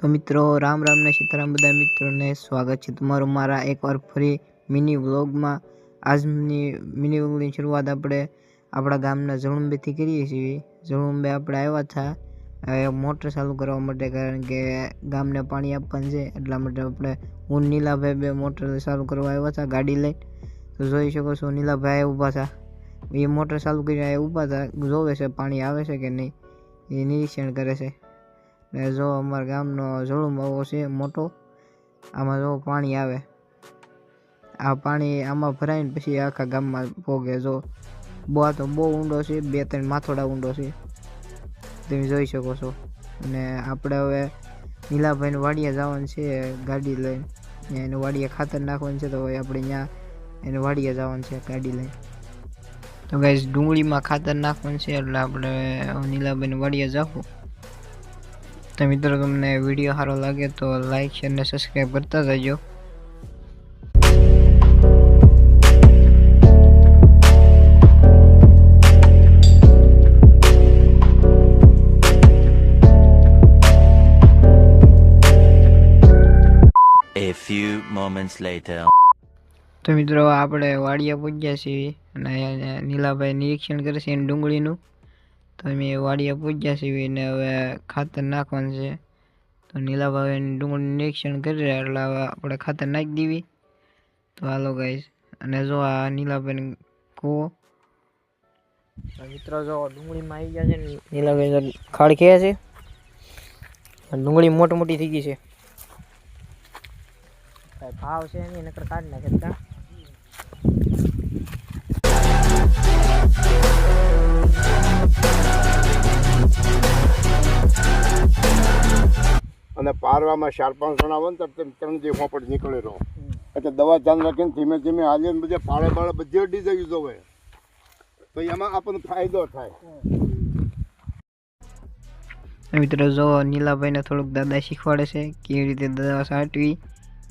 તો મિત્રો, રામ રામ ને સીતારામ બધા મિત્રોને સ્વાગત છે તમારું મારા એકવાર ફરી મિની વ્લોગમાં. આજની મિની વ્લોગની શરૂઆત આપણે આપણા ગામના જળુંબેથી કરીએ છીએ. જળુંબે આપણે આવ્યા હતા, હવે મોટર ચાલુ કરવા માટે કારણ કે ગામને પાણી આપવાનું છે, એટલા માટે આપણે હું નીલાભાઈ બે મોટર ચાલુ કરવા આવ્યા હતા ગાડી લઈને. તો જોઈ શકો છો નીલાભાઈ ઊભા હતા. એ મોટર ચાલુ કરીને ઊભા હતા, જોવે છે પાણી આવે છે કે નહીં, એ નિરીક્ષણ કરે છે. ને જો અમારા ગામનો જળુંબાવો છે, મોટો, આમાં જો પાણી આવે. આ પાણી આમાં ભરાઈને પછી આખા ગામમાં ભોગે. જો બહુ આ તો બહુ ઊંડો છે, બે ત્રણ માથોડા ઊંડો છે. તમે જોઈ શકો છો. અને આપણે હવે નીલાભાઈને વાડીએ જવાનું છે ગાડી લઈને. એને વાડીએ ખાતર નાખવાનું છે તો હવે આપણે ત્યાં એને વાડીએ જવાનું છે ગાડી લઈને. તો ગાઈસ ડુંગળીમાં ખાતર નાખવાનું છે એટલે આપણે નીલાભાઈને વાડીએ જાવું તો મિત્રો તમને વીડિયો સારો લાગે તો લાઈક શેર અને સબસ્ક્રાઈબ કરતા જજો A few moments later. તો મિત્રો આપણે વાડિયા પૂજ્યા છીએ અને નીલાભાઈ નિરીક્ષણ કરે છે એની ડુંગળીનું તો અમે વાડીએ પૂજ્યા છીએ ને હવે ખાતર નાખવાનું છે. તો નીલાભાઈ ડુંગળીનું નિરીક્ષણ કરી રહ્યા એટલે હવે આપણે ખાતર નાખી દેવી. તો હાલો ગાઈશ અને જો આ નીલાભાઈ કૂવો. મિત્રો જો ડુંગળીમાં આવી ગયા છે ને, નીલાભાઈ ખાડ ખેયા છે. ડુંગળી મોટી મોટી થઈ ગઈ છે. ભાવ છે નહીં, નકર કાઢી નાખે અને પારવામાં ચાર પાંચ જણા આવે ને તો તમે ત્રણ દી પણ નીકળે રહો. એટલે દવા ધ્યાન રાખીને ધીમે ધીમે હાલીને બધે પાળે પાળે બધી અડી જવી જોવે તો એમાં આપણને ફાયદો થાય. મિત્રો જો નીલાભાઈને થોડુંક દાદા શીખવાડે છે કેવી રીતે દવા સાટવી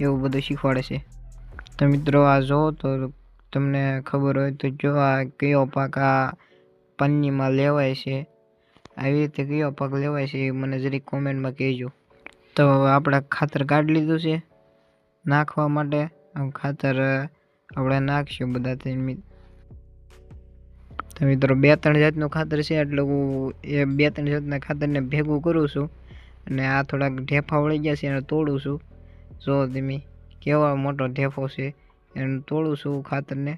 એવું બધું શીખવાડે છે. તો મિત્રો આ જો તો તમને ખબર હોય તો જો આ કયો પાક આ પન્નીમાં લેવાય છે આવી રીતે કયો પાક લેવાય છે એ મને જરીક કોમેન્ટમાં કહેજો. તો હવે આપણે ખાતર કાઢી લીધું છે. નાખવા માટે ખાતર આપણે નાખશું બધા તો મિત્રો બે ત્રણ જાતનું ખાતર છે, એટલે હું એ બે ત્રણ જાતના ખાતરને ભેગું કરું છું અને આ થોડાક ઢેફા વળી ગયા છે, એને તોડું છું. જો તમે કેવા મોટો ઢેફો છે, એને તોડું છું ખાતરને.